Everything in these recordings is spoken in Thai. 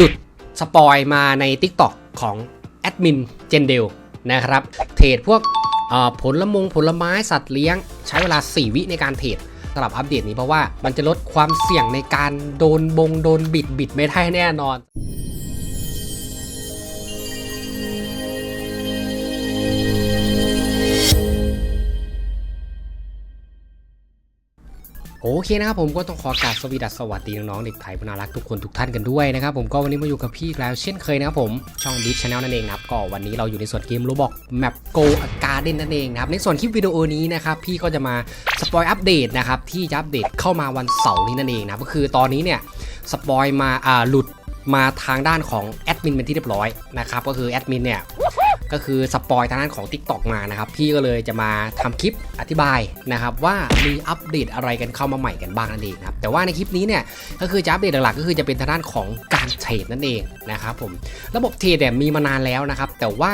หลุดสปอยมาใน TikTok ของแอดมินเจนเดลนะครับ เทรดพวกผลละมงผลไม้สัตว์เลี้ยง ใช้เวลา 4 วิในการเทรดสำหรับอัปเดตนี้เพราะว่ามันจะลดความเสี่ยงในการโดนบงโดนบิดบิดไม่ได้แน่นอน โอเคนะครับผมก็ต้องขอกราบสวีดัสสวัสดีน้องๆเด็กไทยผู้น่ารักทุกคนทุกท่านกันด้วยนะครับผมก็วันนี้มาอยู่กับพี่แล้วเช่นเคยนะครับผมช่องดิชชาแนลนั่นเองนะครับก็วันนี้เราอยู่ในส่วนเกมโรบอกแมปโกอาการ์เด้นนั่นเองนะครับในส่วนคลิปวิดีโอนี้นะครับพี่ก็จะมาสปอยอัปเดตนะครับที่จะอัปเดตเข้ามาวันเสาร์นี้นั่นเองนะก็คือตอนนี้เนี่ยสปอยมาอ่าหลุดมาทางด้านของแอดมินเป็นที่เรียบร้อยนะครับก็คือแอดมินเนี่ย ก็คือสปอยทางด้านของ t i k t o กมานะครับพี่ก็เลยจะมาทำคลิปอธิบายนะครับว่ามีอัปเดตอะไรกันเข้ามาใหม่กันบ้างนั่นเองนะครับแต่ว่าในคลิปนี้เนี่ยก็คือจะอัปเดตหลักๆก็คือจะเป็นทางด้านของการเทรดนั่นเองนะครับผมระบบเทรดเนี่ยมีมานานแล้วนะครับแต่ว่า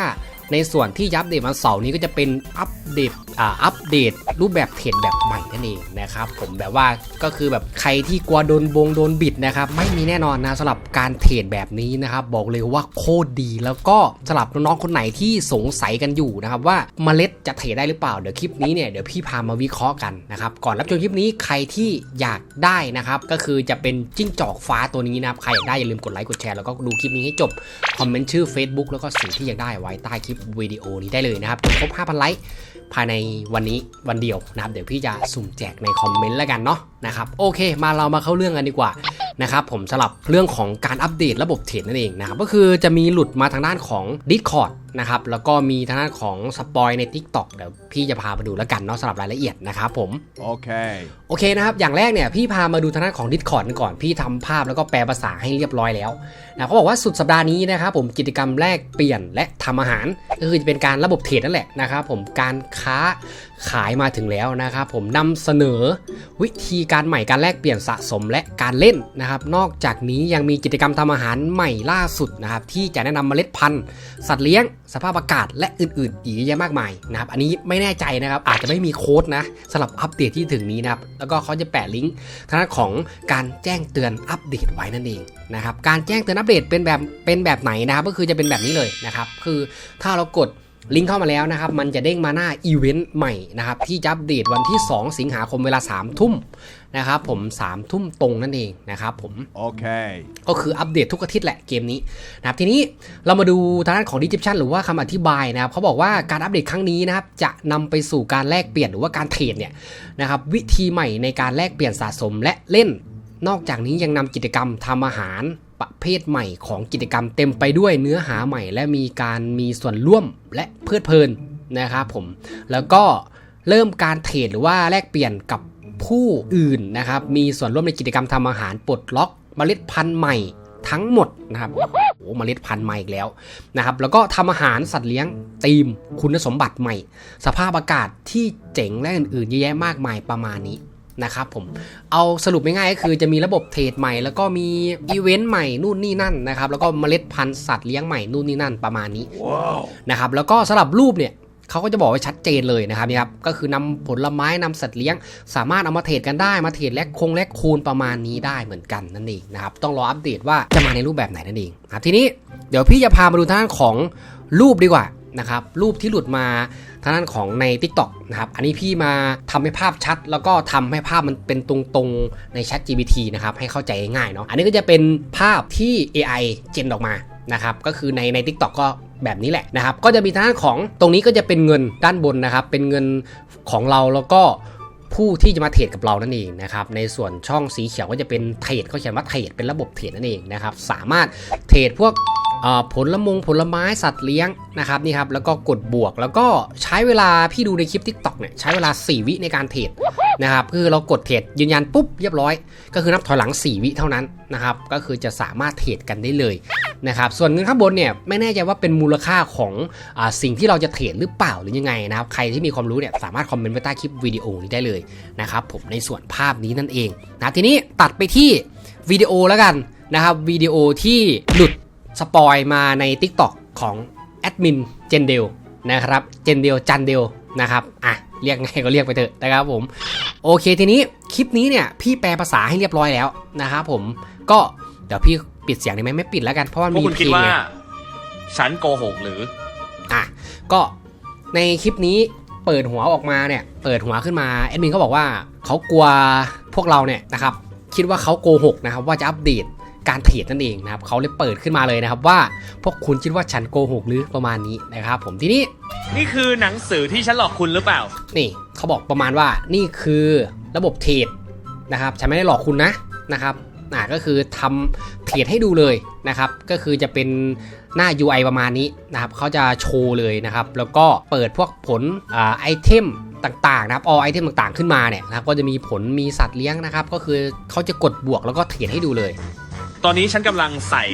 ในส่วนที่ยับเดตวันเสาร์นี้ก็จะเป็นอัปเดตอ่าอัปเดตรูปแบบเทรดแบบใหม่นั่นเองนะครับผมแบบว่าก็คือแบบใครที่กลัวโดนบงโดนบิดนะครับไม่มีแน่นอนนะสำหรับการเทรดแบบนี้นะครับบอกเลยว่าโคตรดีแล้วก็สำหรับน้องๆคนไหนที่สงสัยกันอยู่นะครับว่าเมล็ดจะเทรดได้หรือเปล่าเดี๋ยวคลิปนี้เนี่ยเดี๋ยวพี่พามาวิเคราะห์กันนะครับก่อนรับชมคลิปนี้ใครที่อยากได้นะครับก็คือจะเป็นจิ้งจอกฟ้าตัวนี้นะครับใครอยากได้อย่าลืมกดไลค์กดแชร์แล้วก็ดูคลิปนี้ให้จบคอมเมนต์ชื่อ Facebook แล้วก็สิ่งที่อยากได้ไว้ใต้คลิปวิดีโอนี้ได้เลยนะครับจนครบ 5,000 ไลค์ภายในวันนี้วันเดียวนะครับ เดี๋ยวพี่จะสุ่มแจกในคอมเมนต์แล้วกันเนาะ นะครับโอเค มาเรามาเข้าเรื่องกันดีกว่านะครับผมสำหรับเรื่องของการอัปเดตระบบเทรดนั่นเองนะครับก็คือจะมีหลุดมาทางด้านของ Discord นะครับแล้วก็มีทางด้านของสปอยใน TikTok เดี๋ยวพี่จะพามาดูแล้วกันเนาะสำหรับรายละเอียดนะครับผม Okay. โอเคนะครับอย่างแรกเนี่ยพี่พามาดูทางด้านของ Discord กันก่อนพี่ทำภาพแล้วก็แปลภาษาให้เรียบร้อยแล้วนะเขาบอกว่าสุดสัปดาห์นี้นะครับผมกิจกรรมแลกเปลี่ยนและทำอาหารก็คือจะเป็นการระบบเทรดนั่นแหละนะครับผมการค้าขายมาถึงแล้วนะครับผมนำเสนอวิธีการการใหม่การแลกเปลี่ยนสะสมและการเล่นนะครับ นอกจากนี้ยังมีกิจกรรมทำอาหารใหม่ล่าสุดนะครับ ที่จะแนะนำเมล็ดพันธุ์ สัตว์เลี้ยง สภาพอากาศและอื่นๆ อีกเยอะแยะมากมายนะครับ อันนี้ไม่แน่ใจนะครับ อาจจะไม่มีโค้ดนะสำหรับอัปเดตที่ถึงนี้นะครับ แล้วก็เขาจะแปะลิงก์ทางด้านของการแจ้งเตือนอัปเดตไว้นั่นเองนะครับ การแจ้งเตือนอัปเดตเป็นแบบเป็นแบบไหนนะครับ ก็คือจะเป็นแบบนี้เลยนะครับ คือถ้าเรากด ลิงก์เข้ามาแล้วนะครับ มันจะเด้งมาหน้าอีเวนต์ใหม่นะครับ ที่จะอัปเดตวันที่ 2 สิงหาคมเวลา 3 ทุ่มนะครับผม3ทุ่มตรงนั่นเองนะครับผม Okay. ก็คืออัปเดตทุกอาทิตย์แหละเกมนี้นะครับทีนี้เรามาดูทางด้านของ description หรือว่าคำอธิบายนะครับเขาบอกว่าการอัปเดตครั้งนี้นะครับจะนำไปสู่การแลกเปลี่ยนหรือว่าการเทรดเนี่ยนะครับวิธีใหม่ในการแลกเปลี่ยนสะสมและเล่น นอกจากนี้ยังนำกิจกรรมทำอาหาร ประเภทใหม่ของกิจกรรมเต็มไปด้วยเนื้อหาใหม่ และมีการมีส่วนร่วมและเพลิดเพลินนะครับผม แล้วก็เริ่มการเทรดหรือว่าแลกเปลี่ยนกับผู้อื่นนะครับ มีส่วนร่วมในกิจกรรมทำอาหารปลดล็อกเมล็ดพันธุ์ใหม่ทั้งหมดนะครับโอ้เมล็ดพันธุ์ใหม่อีกแล้วนะครับ แล้วก็ทำอาหารสัตว์เลี้ยงธีม คุณสมบัติใหม่ สภาพอากาศที่เจ๋งและอื่นๆเยอะแยะมากมายประมาณนี้ นะครับผมเอาสรุปง่ายๆก็คือจะมีระบบเทรดใหม่ แล้วก็มีอีเวนต์ใหม่นู่นนี่นั่นนะครับแล้วก็เมล็ดพันธุ์สัตว์เลี้ยงใหม่นู่นนี่นั่นประมาณนี้ Wow. นะครับแล้วก็สำหรับรูปเนี่ยเขาก็จะบอกไว้ชัดเจนเลยนะครับนี่ครับก็คือนำผลไม้นำสัตว์เลี้ยง สามารถเอามาเทรดกันได้มาเทรดแลกคงแลกคูณประมาณนี้ได้เหมือนกันนั่นเองนะครับต้องรออัปเดตว่าจะมาในรูปแบบไหนนั่นเองครับทีนี้เดี๋ยวพี่จะพามาดูทางด้านของรูปดีกว่านะครับรูปที่หลุดมา ทางด้านของใน Tik t o อกนะครับ อันนี้พี่มาทำให้ภาพชัด แล้วก็ทำให้ภาพมันเป็นตรงๆใน Chat GPT นะครับให้เข้าใจง่ายเนาะ อันนี้ก็จะเป็นภาพที่ AI เจนออกมานะครับก็คือในใน Tik t o อกก็แบบนี้แหละนะครับ ก็จะมีทางด้านของตรงนี้ก็จะเป็นเงินด้านบนนะครับ เป็นเงินของเราแล้วก็ผู้ที่จะมาเทรดกับเรานั่นเองนะครับ ในส่วนช่องสีเขียวก็จะเป็นเทรดเขาเขียนว่าเทรดเป็นระบบเทรดนั่นเองนะครับ สามารถเทรดพวก เอ่อผลมงผลไม้สัตว์เลี้ยงนะครับนี่ครับแล้วก็กดบวก แล้วก็ใช้เวลาพี่ดูในคลิป Tik t o อกเนี่ยใช้เวลา 4 วิในการเทรดนะครับคือเรากดเทรดยืนยันปุ๊บเรียบร้อย ก็คือนับถอยหลัง 4 วิเท่านั้นนะครับก็คือจะสามารถเทรดกันได้เลยนะครับส่วนเงินข้างบนเนี่ยไม่แน่ใจว่าเป็นมูลค่าของอสิ่งที่เราจะเทรดหรือเปล่าหรือยังไงนะครับใครที่มีความรู้เนี่ยสามารถคอมเมนต์ไว้ใต้คลิปวิดีโอนี้ได้เลยนะครับผมในส่วนภาพนี้นั่นเองนะทีนี้ตัดไปที่วิดีโอแล้วกันนะครับวิดีโอที่หลุด สปอยมาใน TikTok ของแอดมินเจนเดลนะครับเจนเดลจันเดลนะครับอะเรียกไงก็เรียกไปเถอะนะครับผม โอเคทีนี้คลิปนี้เนี่ยพี่แปลภาษาให้เรียบร้อยแล้วนะครับผมก็เดี๋ยวพี่ปิดเสียงได้ไหมไม่ปิดแล้วกันเพราะว่าพวกมีคุณคิดเพลงว่าไงฉันโกหกหรืออะก็ในคลิปนี้เปิดหัวออกมาเนี่ย เปิดหัวขึ้นมาแอดมินเขาบอกว่าเขากลัวพวกเราเนี่ยนะครับคิดว่าเขาโกหกนะครับว่าจะอัปเดต การเทรดนั่นเองนะครับเขาเลยเปิดขึ้นมาเลยนะครับว่าพวกคุณคิดว่าฉันโกหกหรือประมาณนี้นะครับ ผมทีนี้นี่คือหนังสือที่ฉันหลอกคุณหรือเปล่า นี่เขาบอกประมาณว่านี่คือระบบเทรดนะครับฉันไม่ได้หลอกคุณนะนะครับอ่าก็คือทำเทรดให้ดูเลยนะครับ ก็คือจะเป็นหน้า UI ประมาณนี้นะครับเขาจะโชว์เลยนะครับ แล้วก็เปิดพวกผลอ่าไอเทมต่างๆนะครับอไอเทมต่างๆขึ้นมาเนี่ยนะครับก็จะมีผลมีสัตว์เลี้ยงนะครับ ก็คือเขาจะกดบวกแล้วก็เทรดให้ดูเลย ตอนนี้ฉันกำลังใส่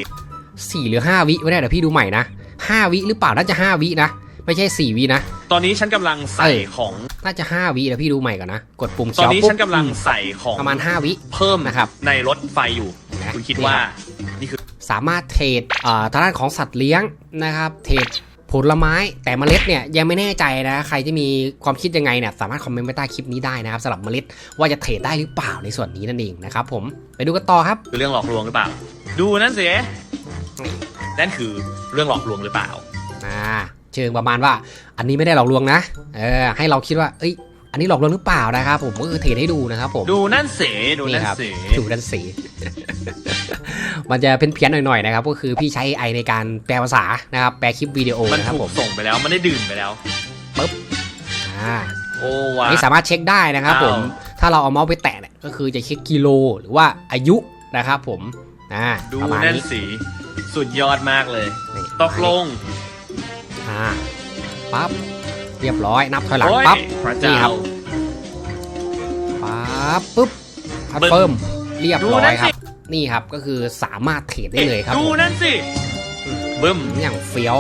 4หรือ5วิไม่ได้เดี๋ยวพี่ดูใหม่นะ5วิหรือเปล่าน่าจะ5วินะ ไม่ใช่4วินะ ตอนนี้ฉันกำลังใส่เออของน่าจะ5วิเดี๋ยวพี่ดูใหม่ก่อนนะ กดปุ่มตอนเขียวนี้ปุ๊บฉันกำลังใส่ของประมาณ5วิ เพิ่มนะครับ ในรถไฟอยู่ นะคุณคิดนี่ว่ารับนี่คือ สามารถเทรดเอ่อทางด้านของสัตว์เลี้ยงนะครับ เทรด ผลไม้แต่เมล็ดเนี่ยยังไม่แน่ใจนะ ใครที่มีความคิดยังไงเนี่ยสามารถคอมเมนต์ไว้ใต้คลิปนี้ได้นะครับสำหรับเมล็ดว่าจะเทรดได้หรือเปล่าในส่วนนี้นั่นเองนะครับผมไปดูกันต่อครับคือเรื่องหลอกลวงหรือเปล่า ดูนั่นสินี่นั่นคือเรื่องหลอกลวงหรือเปล่าอ่าเชิงประมาณว่า อันนี้ไม่ได้หลอกลวงนะเออให้เราคิดว่า เอ้ย อันนี้หลอกลวงหรือเปล่านะครับผมก็คือเทรดให้ดูนะครับผมดูนั่นสิดูนี่นั่นครับสิดูดันสีมันจะเพี้ยนๆหน่อยๆนะครับก็คือพี่ใช้ AI ในการแปลภาษานะครับแปลคลิปวิดีโอมันนะครับถูผกมส่งไปแล้วมันได้ดื่มไปแล้วอ่าโอ้ว้าอันนี้สามารถเช็คได้นะครับผมอ้าวถ้าเราเอาเมาส์ไปแตะเนี่ยก็คือจะเช็คกิโลหรือว่าอายุนะครับผมอ่าดูประมาณนั่นนี้สิสุดยอดมากเลยนี่ตกลงอ่าปั๊บ เรียบร้อยนับถอยหลังโอ้ยปั๊บพระนี่เจ้า ครับปั๊บปุ๊บคอนบึ้มเฟิร์มเรียบดูร้อนั่ยนคสิรับ นี่ครับก็คือสามารถเทรดได้เลยครับดูผมนั่นสิบึ้มอย่างเฟี้ยว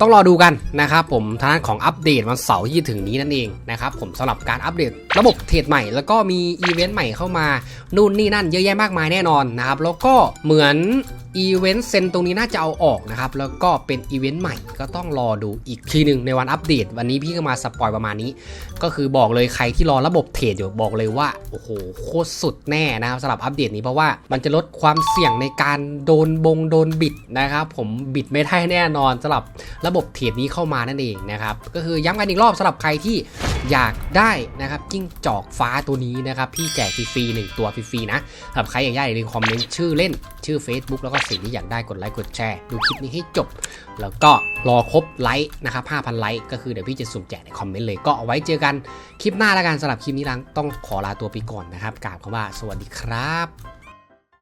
ต้องรอดูกันนะครับผมทางด้านของอัปเดตวันเสาร์ที่จะถึงนี้นั่นเองนะครับผมสำหรับการอัปเดตระบบเทรดใหม่ แล้วก็มีอีเวนต์ใหม่เข้ามา นู่นนี่นั่นเยอะแยะมากมายแน่นอนนะครับแล้วก็เหมือน อีเวนต์เซนตรงนี้น่าจะเอาออกนะครับ แล้วก็เป็นอีเวนต์ใหม่ก็ต้องรอดูอีกทีหนึ่งในวันอัปเดต วันนี้พี่ก็มาสปอยประมาณนี้ ก็คือบอกเลยใครที่รอระบบเทรดอยู่บอกเลยว่า โอ้โห โคตรสุดแน่นะครับสำหรับอัปเดตนี้เพราะว่ามันจะลดความเสี่ยงในการโดนบงโดนบิดนะครับผมบิดไม่ได้แน่นอนสำหรับระบบเทรดนี้เข้ามานั่นเองนะครับก็คือย้ำกันอีกรอบสำหรับใครที่อยากได้นะครับจิ้งจอกฟ้าตัวนี้นะครับพี่แจกฟรีๆหนึ่งตัวฟรีๆนะสำหรับใครอยากได้อย่าลืมคอมเมนต์ชื่อเล่นชื่อ Facebook แล้วก็สิ่งที่อยากได้กดไลค์กดแชร์ ดูคลิปนี้ให้จบ แล้วก็รอครบไลค์นะครับ5,000 ไลค์ก็คือเดี๋ยวพี่จะสุ่มแจกในคอมเมนต์เลยก็เอาไว้เจอกันคลิปหน้าแล้วกันสำหรับคลิปนี้ลังต้องขอลาตัวไปก่อนนะครับกราบคำว่าสวัสดีครับ